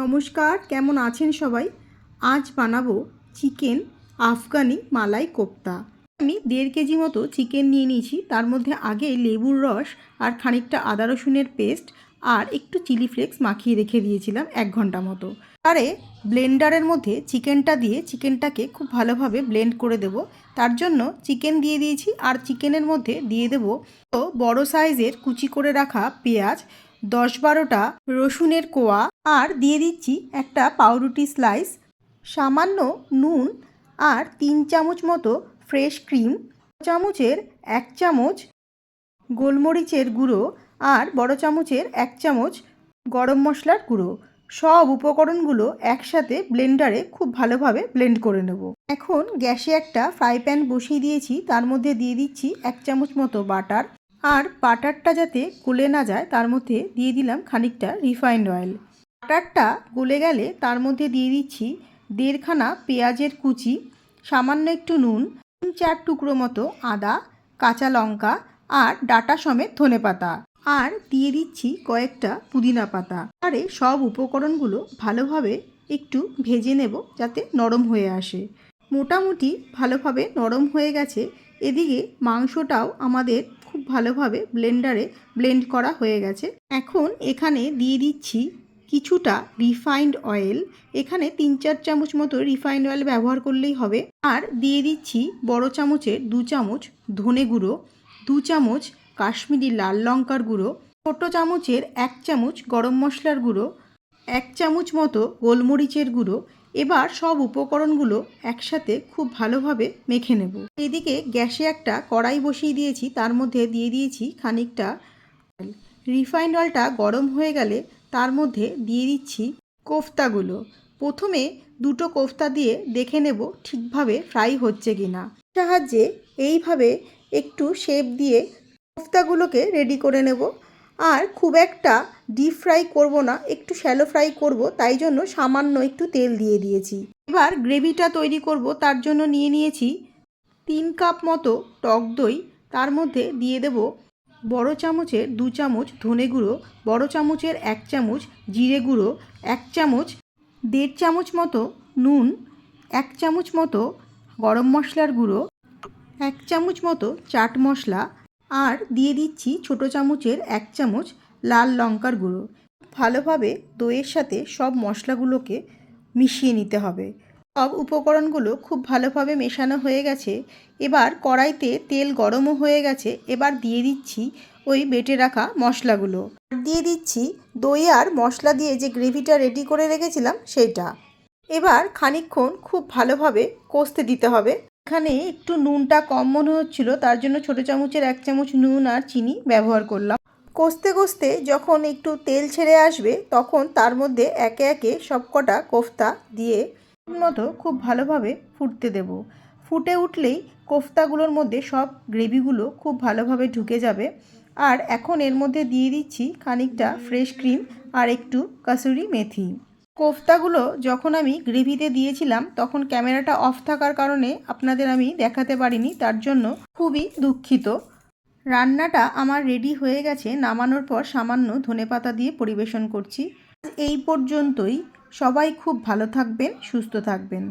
নমস্কার, কেমন আছেন সবাই? আজ বানাবো চিকেন আফগানি মালাই কোপ্তা। আমি দেড় কেজি মতো চিকেন নিয়ে নিয়েছি, তার মধ্যে আগে লেবুর রস আর খানিকটা আদা রসুনের পেস্ট আর একটু চিলি ফ্লেক্স মাখিয়ে রেখে দিয়েছিলাম এক ঘণ্টা মতো। তারে ব্লেন্ডারের মধ্যে চিকেনটা দিয়ে চিকেনটাকে খুব ভালোভাবে ব্লেন্ড করে দেব। তার জন্য চিকেন দিয়ে দিয়েছি আর চিকেনের মধ্যে দিয়ে দেব বড় সাইজের কুচি করে রাখা পেঁয়াজ দশ বারোটা রসুনের কোয়া আর দিয়ে দিচ্ছি একটা পাউরুটি স্লাইস, সামান্য নুন আর তিন চামচ মতো ফ্রেশ ক্রিম চামচের এক চামচ গোলমরিচের গুঁড়ো আর বড় চামচের এক চামচ গরম মশলার গুঁড়ো। সব উপকরণগুলো একসাথে ব্লেন্ডারে খুব ভালোভাবে ব্লেন্ড করে নেব। এখন গ্যাসে একটা ফ্রাই প্যান বসিয়ে দিয়েছি, তার মধ্যে দিয়ে দিচ্ছি এক চামচ মতো বাটার। আর বাটারটা যাতে গলে না যায়, তার মধ্যে দিয়ে দিলাম খানিকটা রিফাইন্ড অয়েল। বাটারটা গলে গেলে তার মধ্যে দিয়ে দিচ্ছি দেড়খানা পেঁয়াজের কুচি, সামান্য একটু নুন, তিন চার টুকরো মতো আদা, কাঁচা লঙ্কা আর ডাটা সমেত ধনে পাতা। আর দিয়ে দিচ্ছি কয়েকটা পুদিনা পাতা। আরে সব উপকরণগুলো ভালোভাবে একটু ভেজে নেব যাতে নরম হয়ে আসে। মোটামুটি ভালোভাবে নরম হয়ে গেছে। এদিকে মাংসটাও আমাদের খুব ভালোভাবে ব্লেন্ডারে ব্লেন্ড করা হয়ে গেছে। এখন এখানে দিয়ে দিচ্ছি কিছুটা রিফাইন্ড অয়েল। এখানে তিন চার চামচ মতো রিফাইন্ড অয়েল ব্যবহার করলেই হবে। আর দিয়ে দিচ্ছি বড় চামচের দু চামচ ধনে গুঁড়ো, দু চামচ কাশ্মীরি লাল লঙ্কার গুঁড়ো, ছোটো চামচের এক চামচ গরম মশলার গুঁড়ো, এক চামচ মতো গোলমরিচের গুঁড়ো এবার সব উপকরণগুলো একসাথে খুব ভালোভাবে মেখে নেব। এদিকে গ্যাসে একটা কড়াই বসিয়ে দিয়েছি, তার মধ্যে দিয়ে দিয়েছি খানিকটা রিফাইন্ড অয়েলটা গরম হয়ে গেলে তার মধ্যে দিয়ে দিচ্ছি কোফতাগুলো। প্রথমে দুটো কোফতা দিয়ে দেখে নেব ঠিকভাবে ফ্রাই হচ্ছে কি না সাহায্যে এইভাবে একটু শেপ দিয়ে কোফতাগুলোকে রেডি করে নেব। আর খুব একটা ডিপ ফ্রাই করব না, একটু শ্যালো ফ্রাই করব, তাই জন্য সামান্য একটু তেল দিয়ে দিয়েছি। এবার গ্রেভিটা তৈরি করব, তার জন্য নিয়ে নিয়েছি তিন কাপ মতো টক দই, তার মধ্যে দিয়ে দেব বড় চামচের দু চামচ ধনে গুঁড়ো, বড় চামচের এক চামচ জিরে গুঁড়ো, এক চামচ, দেড় চামচ মতো নুন, এক চামচ মতো গরম মশলার গুঁড়ো, এক চামচ মতো চাট মশলা আর দিয়ে দিচ্ছি ছোটো চামচের এক চামচ লাল লঙ্কার গুঁড়ো। ভালোভাবে দইয়ের সাথে সব মশলাগুলোকে মিশিয়ে নিতে হবে। সব উপকরণগুলো খুব ভালোভাবে মেশানো হয়ে গেছে। এবার কড়াইতে তেল গরমও হয়ে গেছে। এবার দিয়ে দিচ্ছি ওই বেটে রাখা মশলাগুলো। দিয়ে দিচ্ছি দই আর মশলা দিয়ে যে গ্রেভিটা রেডি করে রেখেছিলাম, সেইটা। এবার খানিকক্ষণ খুব ভালোভাবে কষতে দিতে হবে। এখানে একটু নুনটা কম মনে হচ্ছিল, তার জন্য ছোটো চামচের এক চামচ নুন আর চিনি ব্যবহার করলাম। কষতে কষতে যখন একটু তেল ছেড়ে আসবে, তখন তার মধ্যে একে একে সবকটা কোফতা দিয়ে মতো খুব ভালোভাবে ফুটতে দেব। ফুটে উঠলেই কোফতাগুলোর মধ্যে সব গ্রেভিগুলো খুব ভালোভাবে ঢুকে যাবে। আর এখন এর মধ্যে দিয়ে দিচ্ছি খানিকটা ফ্রেশ ক্রিম আর একটু কাসুরি মেথি। কোফতাগুলো যখন আমি গ্রেভিতে দিয়েছিলাম, তখন ক্যামেরাটা অফ থাকার কারণে আপনাদের আমি দেখাতে পারিনি, তার জন্য খুবই দুঃখিত। রান্নাটা আমার রেডি হয়ে গেছে, নামানোর পর সামান্য ধনেপাতা দিয়ে পরিবেশন করছি। এই পর্যন্তই। সবাই খুব ভালো থাকবেন, সুস্থ থাকবেন।